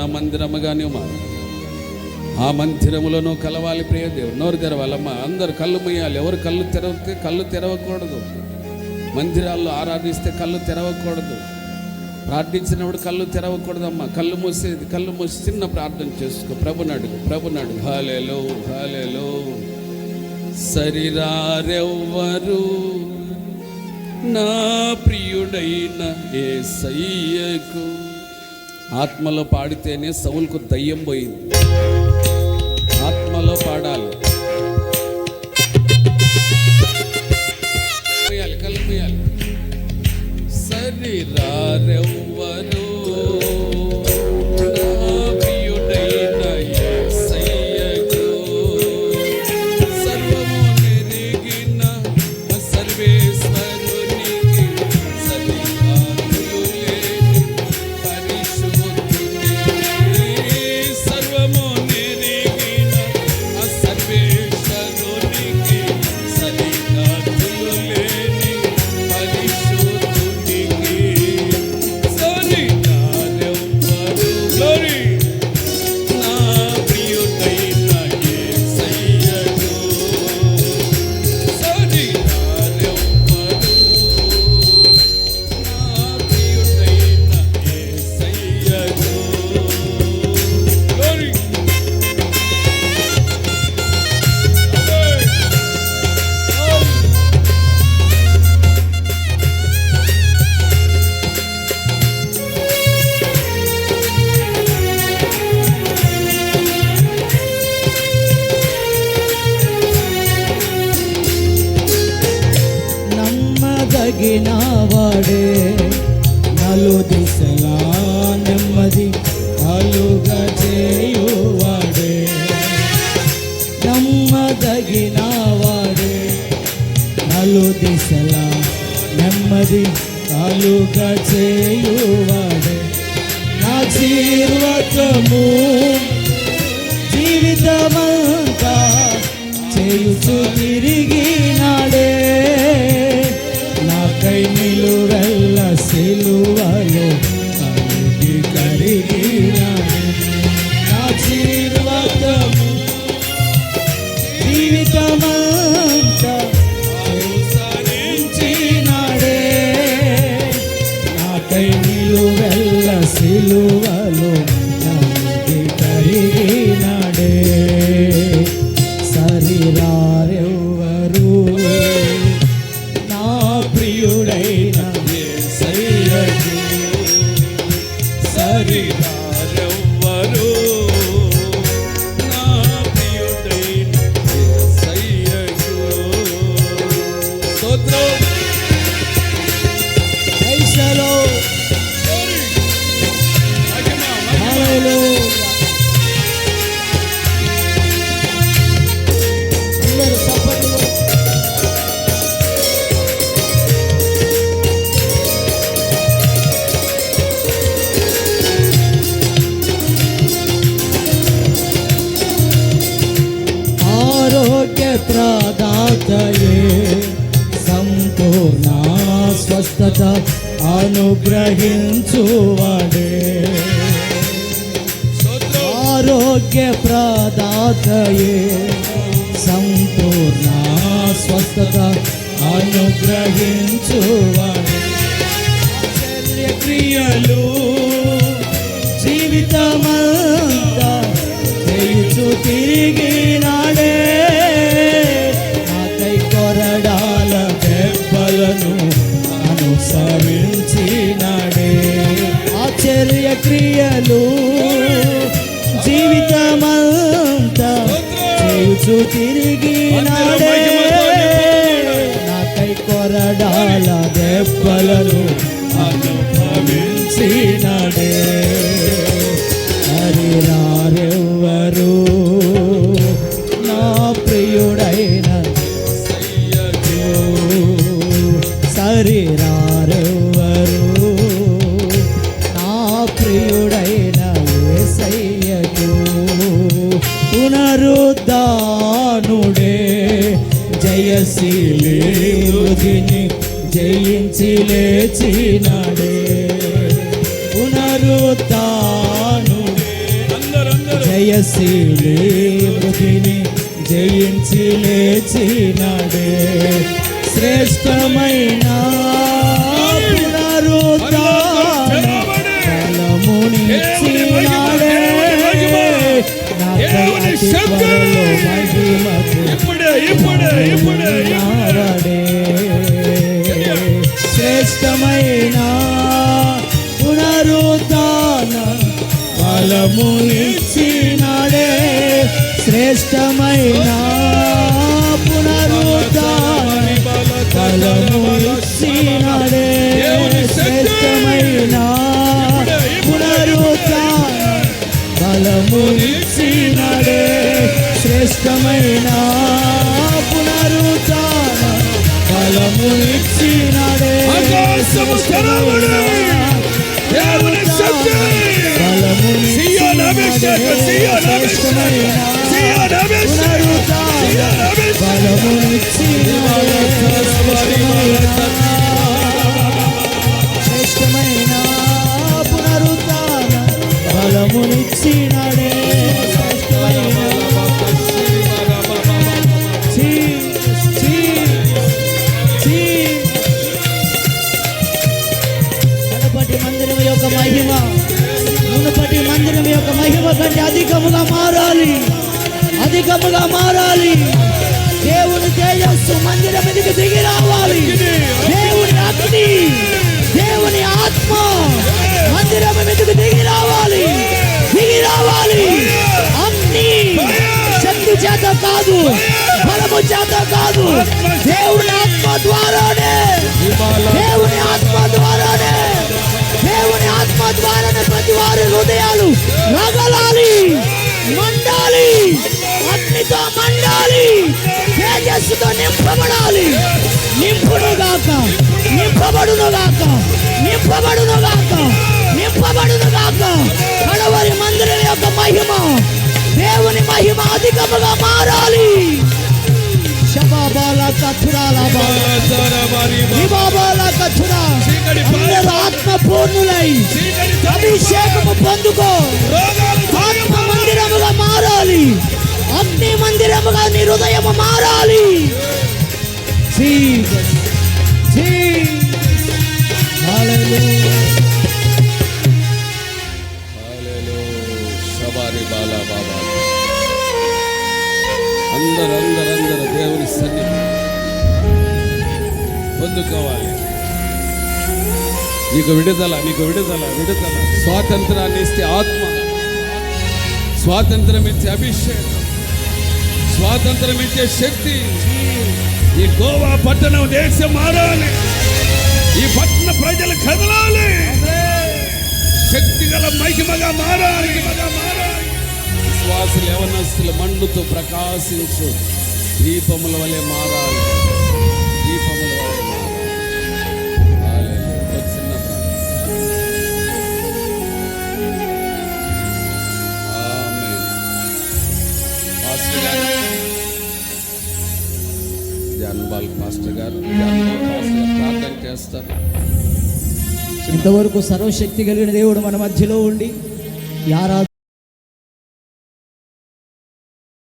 ప్రార్థనా మందిరముగానే మారు ఆ మందిరములను కలవాలి ప్రియ దేవుడు. నోరు తెరవాలమ్మా. అందరు కళ్ళు మూయాలి. ఎవరు కళ్ళు తెరవితే కళ్ళు తెరవకూడదు. మందిరాల్లో ఆరాధిస్తే కళ్ళు తెరవకూడదు. ప్రార్థించినప్పుడు కళ్ళు తెరవకూడదమ్మా. కళ్ళు మూసేది కళ్ళు మూసి చిన్న ప్రార్థన చేసుకో. ప్రభునాడు ప్రభునాడు హాలేలో హాలేలో సరిరారెవ్వరు నా ప్రియుడైన ఏ సయ్యకు ఆత్మలో పాడితేనే సౌలుకు దయ్యం పోయింది. కలుగ చేయువాడే నా జీర్వకము జీవితమంతా చేయుచు తిరిగినాడే. నాకై నిలువెల్ల సిలువలో కలిగి కరిగినాడే ప్రదాతయే సంపూర్ణ స్వస్థత అనుగ్రహించువాడే. ఆరోగ్య ప్రదాతయే. సంపూర్ణ స్వస్థత అనుగ్రహించువాడే. క్రియలు జీవితమంతా చేయుచు తిరిగినాడే అనుసరించినాడే ఆశ్చర్య క్రియలు జీవితమంతా చేయుచు తిరిగినాడే. నాకై కొరడాల దెబ్బలను అనుభవించినాడే. హరిరారెవ్వరు లేచినాడే. పునరుద్ధానుడే జయశీలి మృతిని జయించి లేచినాడే. శ్రేష్టమైన మహిమకు ఇప్పుడే ఇప్పుడే ఇప్పుడే నావడే పునరుద్ధాన బలము ఇచ్చినాడే శ్రేష్టమైన పునరుద్ధాన బలము ఇచ్చినాడే శ్రేష్టమైన పునరుద్ధాన బలము ఇచ్చినాడే శ్రేష్టమైన పునరుద్ధాన బలము ఇచ్చినాడే ఆకాశము తెరవబడి, దేవుని శక్తి. బలము సియోను అభిషేకం, సియోను అభిషేకం, సియోను అభిషేకం, సియోను అభిషేకం. కంటే అధికముగా మారాలి? అధికముగా మారాలి. దేవుని తేజస్సు మందిరం మీదకి దిగి రావాలి. దేవుని అగ్ని దేవుని ఆత్మ మందిరం మీదకి దిగి రావాలి. దిగి రావాలి. అగ్ని శక్తి చేత కాదు బలము చేత కాదు. దేవుని ఆత్మ మండాలి తేజస్సుతో నింపబడాలి. నింపును గాక నింపబడును గాక నింపబడును గాక నింపబడును గాక కడవరి మందిరం యొక్క మహిమ దేవుని మహిమ అధికముగా మారాలి. శబాబాల కథురాల బాబాల కథురా అందరూ ఆత్మ పూర్ణులై అభిషేకము పొందుకో. ఆత్మ మందిరముగా మారాలి. అగ్ని మందిరముగా నీ హృదయము మారాలి Jesus. అందరు అందరు అందరు దేవుని సన్నిధి పొందుకోవాలి నీకు విడుదల నీకు విడుదల విడుదల స్వాతంత్రాన్ని ఇస్తే ఆత్మ స్వాతంత్రం ఇచ్చే అభిషేకం స్వాతంత్రం ఇచ్చే శక్తి ఈ గోవా పట్టణం దేశం మారాలి. ఈ పట్టణ ప్రజలు కదలాలి. శక్తి గల మహిమగా మారాలి. మారాలి విశ్వాసులు యవనస్తులు మండుతో ప్రకాశించు. దీపముల వలె మారాలి. దీపముల వలె మారాలి. జాన్బాల్ మాస్టర్ గారు ప్రార్థన చేస్తారు. ఇంతవరకు సర్వశక్తి కలిగిన దేవుడు మన మధ్యలో ఉండి యారా